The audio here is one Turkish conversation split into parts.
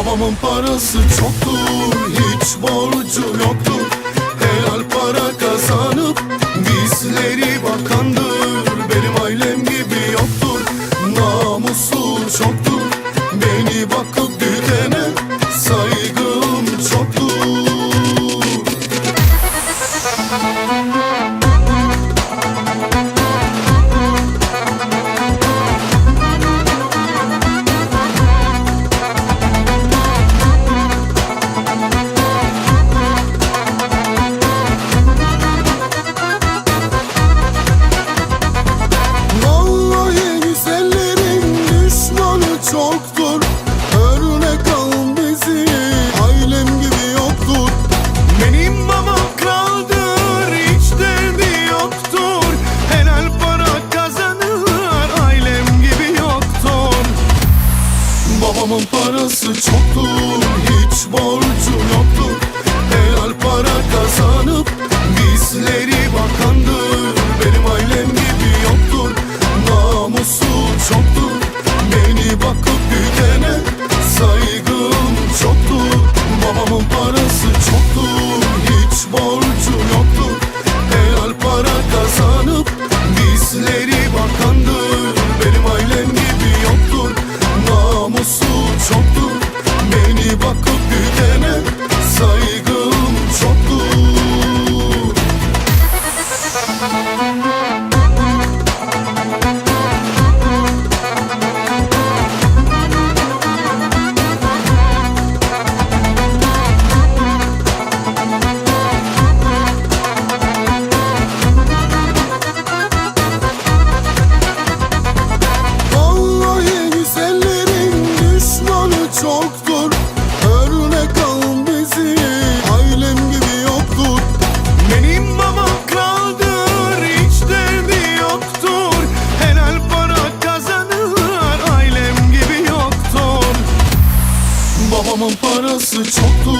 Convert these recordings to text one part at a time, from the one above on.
Babamın parası çoktu Hiç borcu yoktu parası çoktur Hiç borcu yoktur. Helal para kazanıp Bizleri bakandır. Benim ailem gibi yoktur Namusu çoktur. 속도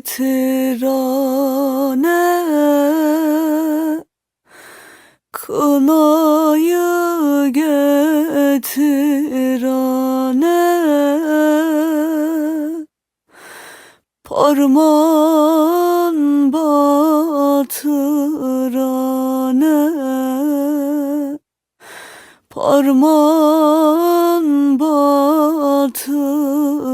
getirane Kınayı getirane Parmağın batırane Parmağın batırane